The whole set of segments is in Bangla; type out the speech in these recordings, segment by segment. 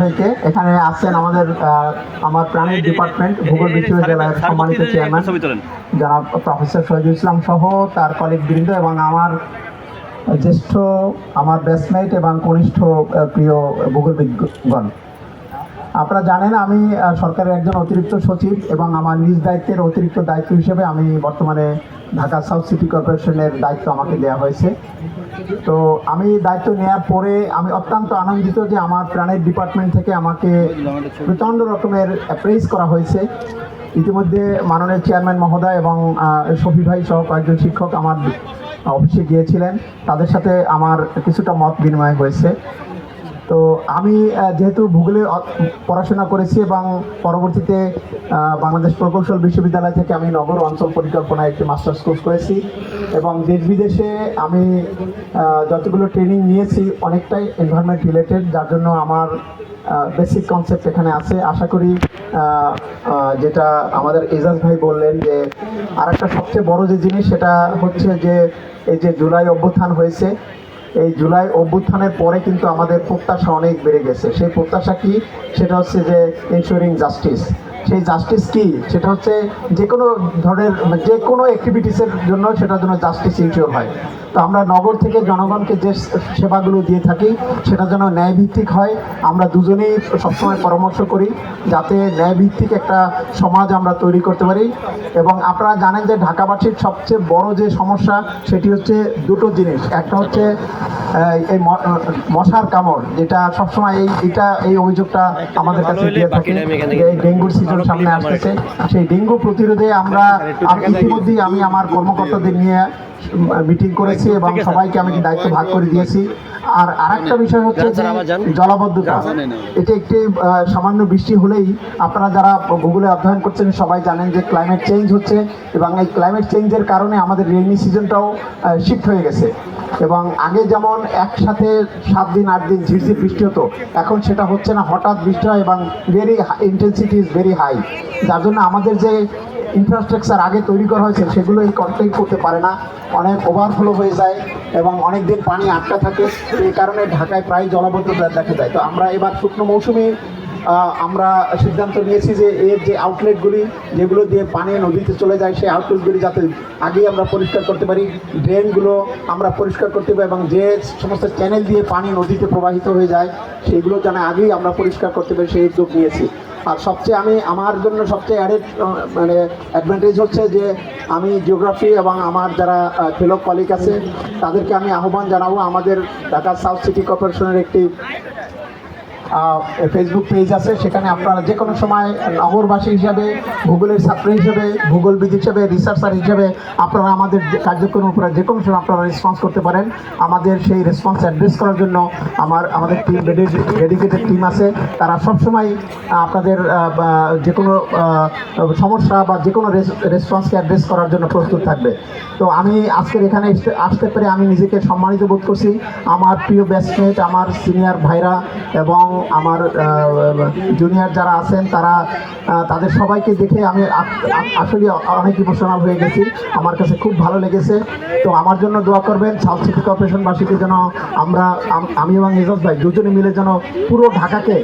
ভাইকে এখানে আসছেন আমাদের আমার প্রাণীর ডিপার্টমেন্ট ভূগোল বিশ্ববিদ্যালয়ের সম্মানিত চেয়ারম্যান জনাব প্রফেসর শহীদুল ইসলাম সহ তার কলিগ বৃন্দ এবং আমার জ্যেষ্ঠ আমার ব্যাচমেট এবং কনিষ্ঠ প্রিয় ভূগোলবিদগণ আপনারা জানেন আমি সরকারের একজন অতিরিক্ত সচিব এবং আমার নিজ দায়িত্বের অতিরিক্ত দায়িত্ব হিসেবে আমি বর্তমানে ঢাকা সাউথ সিটি কর্পোরেশনের দায়িত্ব আমাকে দেওয়া হয়েছে। তো আমি দায়িত্ব নেওয়ার পরে আমি অত্যন্ত আনন্দিত যে আমার প্রাণের ডিপার্টমেন্ট থেকে আমাকে প্রচণ্ড রকমের অ্যাপ্রেজ করা হয়েছে। ইতিমধ্যে মাননীয় চেয়ারম্যান মহোদয় এবং সফি ভাই সহ কয়েকজন শিক্ষক আমার অফিসে গিয়েছিলেন। তাদের সাথে আমার কিছুটা মত বিনিময় হয়েছে। তো আমি যেহেতু ভূগোলে পড়াশোনা করেছি এবং পরবর্তীতে বাংলাদেশ প্রকৌশল বিশ্ববিদ্যালয় থেকে আমি নগর অঞ্চল পরিকল্পনায় একটি মাস্টার্স কোর্স করেছি এবং দেশ বিদেশে আমি যতগুলো ট্রেনিং নিয়েছি অনেকটাই এনভায়রনমেন্ট রিলেটেড যার জন্য আমার বেসিক কনসেপ্ট এখানে আছে। আশা করি যেটা আমাদের এজাজ ভাই বললেন যে আর একটা সবচেয়ে বড় যে জিনিস সেটা হচ্ছে যে, এই যে জুলাই অভ্যুত্থান হয়েছে এই জুলাই অভ্যুত্থানের পরে কিন্তু আমাদের প্রত্যাশা অনেক বেড়ে গেছে। সেই প্রত্যাশা কি? সেটা হচ্ছে যে ইনশোরিং জাস্টিস সেই জাস্টিস কি? সেটা হচ্ছে যে কোনো ধরনের, যে কোনো অ্যাক্টিভিটিসের জন্য সেটার জন্য জাস্টিস ইনশিওর হয়। তো আমরা নগর থেকে জনগণকে যে সেবাগুলো দিয়ে থাকি সেটা যেন ন্যায়ভিত্তিক হয়। আমরা দুজনেই সবসময় পরামর্শ করি যাতে ন্যায়ভিত্তিক একটা সমাজ আমরা তৈরি করতে পারি। এবং আপনারা জানেন যে ঢাকাবাসীর সবচেয়ে বড় যে সমস্যা সেটি হচ্ছে দুটো জিনিস। একটা হচ্ছে এই মশার কামড় যেটা সবসময় এই এটা এই অভিযোগটা আমাদের কাছে দিয়ে থাকে। এই ডেঙ্গুর সিজন সামনে আসতেছে। সেই ডেঙ্গু প্রতিরোধে আমরা আমি ইতিমধ্যেই আমি আমার কর্মকর্তাদের নিয়ে মিটিং করেছি এবং সবাইকে আমি দায়িত্ব ভাগ করে দিয়েছি। আর আরেকটা বিষয় হচ্ছে যে জলাবদ্ধতা এটা একটি সামান্য বৃষ্টি হলেই আপনারা যারা গুগলে অধ্যয়ন করছেন সবাই জানেন যে ক্লাইমেট চেঞ্জ হচ্ছে এবং এই ক্লাইমেট চেঞ্জের কারণে আমাদের রেইনি সিজনটাও শিফট হয়ে গেছে। এবং আগে যেমন একসাথে সাত দিন আট দিন ঝিরঝির বৃষ্টি হতো এখন সেটা হচ্ছে না। হঠাৎ বৃষ্টি হয় এবং very intensity is very high যার জন্য আমাদের যে ইনফ্রাস্ট্রাকচার আগে তৈরি করা হয়েছে সেগুলো এই কন্টেন্ট করতে পারে না। অনেক ওভারফ্লো হয়ে যায় এবং অনেক দিন পানি আটকা থাকে। এই কারণে ঢাকায় প্রায় জলাবদ্ধতা দেখা যায়। তো আমরা এবার শুকনো মৌসুমে আমরা সিদ্ধান্ত নিয়েছি যে এর যে আউটলেটগুলি যেগুলো দিয়ে পানি নদীতে চলে যায়, সেই আউটলেটগুলি যাতে আগেই আমরা পরিষ্কার করতে পারি। ড্রেনগুলো আমরা পরিষ্কার করতে পারি এবং যে সমস্ত চ্যানেল দিয়ে পানি নদীতে প্রবাহিত হয়ে যায়, সেগুলো যেন আগেই আমরা পরিষ্কার করতে পারি, সেই উদ্যোগ নিয়েছি। আর সবচেয়ে আমি আমার জন্য সবচেয়ে অ্যাডেড মানে অ্যাডভান্টেজ হচ্ছে যে আমি জিওগ্রাফি এবং আমার যারা ফেলো কলিক আছে, তাদেরকে আমি আহ্বান জানাব আমাদের ঢাকা সাউথ সিটি কর্পোরেশনের একটি ফেসবুক পেজ আছে, সেখানে আপনারা যে কোনো সময় নগরবাসী হিসাবে, ভূগোলের ছাত্র হিসেবে, ভূগোলবিদ হিসেবে রিসার্চার হিসেবে আপনারা আমাদের যে কার্যক্রমের উপরে যে কোনো সময় আপনারা রেসপন্স করতে পারেন। আমাদের সেই রেসপন্স অ্যাড্রেস করার জন্য আমার, আমাদের টিম ডেডিকেটেড টিম আছে। তারা সবসময় আপনাদের যে কোনো সমস্যা বা যে কোনো রেসপন্সকে অ্যাড্রেস করার জন্য প্রস্তুত থাকবে। তো আমি আজকের এখানে আসতে পেরে আমি নিজেকে সম্মানিত বোধ করছি। আমার প্রিয় ব্যাচমেট আমার সিনিয়র ভাইরা এবং আমার জুনিয়র যারা আছেন, তারা তাদের সবাইকে দেখে আমি আসলে অনেক ইমোশনাল হয়ে গেছি। আমার কাছে খুব ভালো লেগেছে। তো আমার জন্য দোয়া করবেন সাউথ সিটি কর্পোরেশনবাসীকে যেন আমরা, আমি এবং এজাজ ভাই দুজনে মিলে যেন পুরো ঢাকাকে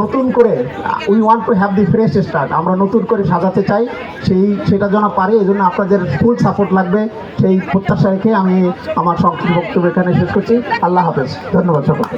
নতুন করে we want to have the fresh start আমরা নতুন করে সাজাতে চাই। সেই, সেটা যেন পারে, এই জন্য আপনাদের ফুল সাপোর্ট লাগবে। সেই প্রত্যাশা রেখে আমি আমার সংক্ষিপ্ত বক্তব্য এখানে শেষ করছি। আল্লাহ হাফেজ। ধন্যবাদ সকলকে।